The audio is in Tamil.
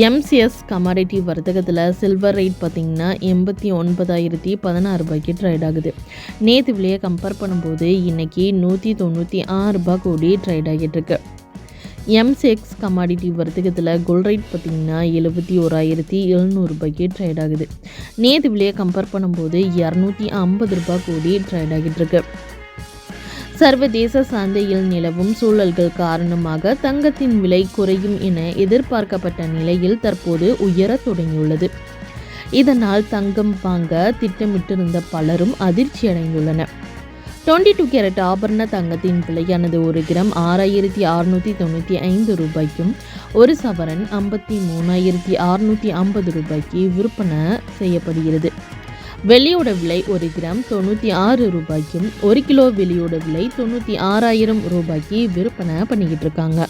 எம்சிஎஸ் கமாடிட்டி வர்த்தகத்தில் சில்வர் ரேட் பார்த்திங்கன்னா எண்பத்தி ஒன்பதாயிரத்தி பதினாறு ரூபாய்க்கு ட்ரேட் ஆகுது. நேற்று விலையை கம்பேர் பண்ணும்போது இன்றைக்கி நூற்றி தொண்ணூற்றி ஆறு ரூபாய் கோடி ட்ரேட் ஆகிட்டுருக்கு எம்சிஎக்ஸ் கமாடிட்டி வர்த்தகத்தில் கோல்ட் ரேட் பார்த்திங்கன்னா எழுபத்தி ஓராயிரத்தி எழுநூறுபாய்க்கு ட்ரேட் ஆகுது. நேற்று விலையை கம்பேர் பண்ணும்போது இரநூத்தி ஐம்பது ரூபாய் கோடி ட்ரேட் ஆகிட்டுருக்கு சர்வதேச சந்தையில் நிலவும் சூழல்கள் காரணமாக தங்கத்தின் விலை குறையும் என எதிர்பார்க்கப்பட்ட நிலையில் தற்போது உயரத் தொடங்கியுள்ளது. இதனால் தங்கம் வாங்க திட்டமிட்டிருந்த பலரும் அதிர்ச்சி அடைந்துள்ளனர். டுவெண்ட்டி டூ கேரட் ஆபரண தங்கத்தின் விலையானது ஒரு கிராம் ஆறாயிரத்தி அறுநூற்றி தொண்ணூற்றி ஐந்து ரூபாய்க்கும் ஒரு சவரன் ஐம்பத்தி மூணாயிரத்தி அறுநூற்றி ஐம்பது ரூபாய்க்கு விற்பனை செய்யப்படுகிறது. வெள்ளியோட விலை ஒரு கிராம் தொண்ணூற்றி ஆறு ரூபாய்க்கும் ஒரு கிலோ வெள்ளியோட விலை தொண்ணூற்றி ஆறாயிரம் ரூபாய்க்கு விற்பனை பண்ணிக்கிட்டு இருக்காங்க.